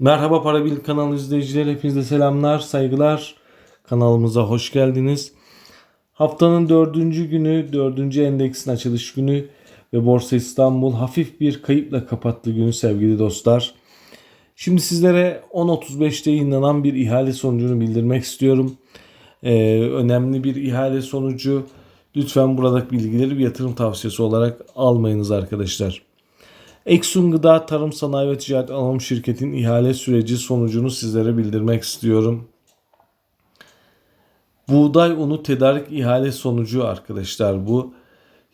Merhaba Para Bil kanalı izleyicileri hepinize selamlar, saygılar. Kanalımıza hoş geldiniz. Haftanın dördüncü günü, dördüncü endeksin açılış günü ve Borsa İstanbul hafif bir kayıpla kapattı günü sevgili dostlar. Şimdi sizlere 10.35'te yayınlanan bir ihale sonucunu bildirmek istiyorum. Ee, önemli bir ihale sonucu. Lütfen buradaki bilgileri bir yatırım tavsiyesi olarak almayınız arkadaşlar. Eksun Gıda Tarım Sanayi ve Ticaret Anonim Şirketi'nin ihale süreci sonucunu sizlere bildirmek istiyorum. Buğday unu tedarik ihale sonucu arkadaşlar bu.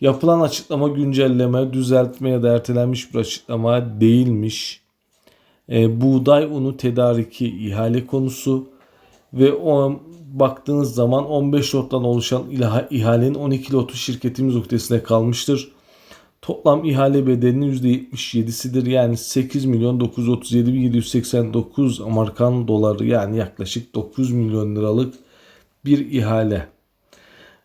Yapılan açıklama güncelleme, düzeltme ya da ertelenmiş bir açıklama değilmiş. E, buğday unu tedariki ihale konusu ve o baktığınız zaman 15 lottan oluşan ihalenin 12 lotu şirketimiz uhdesine kalmıştır. Toplam ihale bedelinin %77'sidir. Yani 8 milyon 937 bin 789 Amerikan doları yani yaklaşık 9 milyon liralık bir ihale.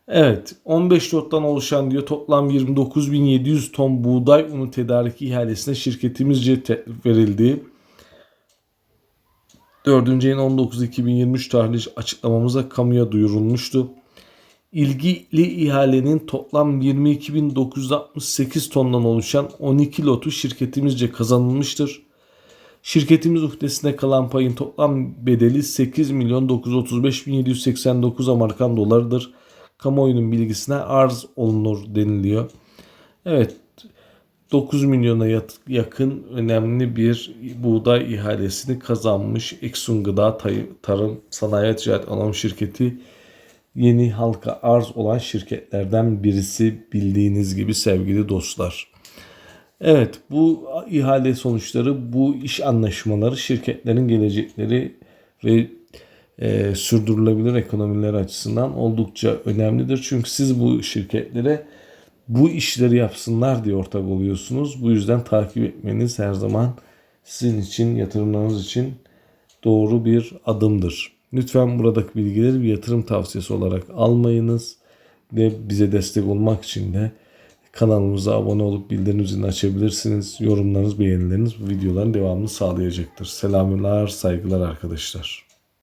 Evet 15 lottan oluşan diyor toplam 29.700 ton buğday unu tedariki ihalesine şirketimizce verildi. 4. ayın 19 2023 tarihli açıklamamıza kamuya duyurulmuştu. İlgili ihalenin toplam 22.968 tondan oluşan 12 lotu şirketimizce kazanılmıştır. Şirketimiz uhdesine kalan payın toplam bedeli 8 milyon 935 bin 789 Amerikan dolarıdır. Kamuoyunun bilgisine arz olunur deniliyor. Evet 9 milyona yakın önemli bir buğday ihalesini kazanmış Eksun Gıda Tarım Sanayi Ticaret Anonim Şirketi yeni halka arz olan şirketlerden birisi bildiğiniz gibi sevgili dostlar. Evet bu ihale sonuçları bu iş anlaşmaları şirketlerin gelecekleri ve e, sürdürülebilir ekonomileri açısından oldukça önemlidir. Çünkü siz bu şirketlere bu işleri yapsınlar diye ortak oluyorsunuz. Bu yüzden takip etmeniz her zaman sizin için yatırımlarınız için doğru bir adımdır. Lütfen buradaki bilgileri bir yatırım tavsiyesi olarak almayınız ve bize destek olmak için de kanalımıza abone olup bildirim zilini açabilirsiniz. Yorumlarınız, beğenileriniz bu videoların devamını sağlayacaktır. Selamlar, saygılar arkadaşlar.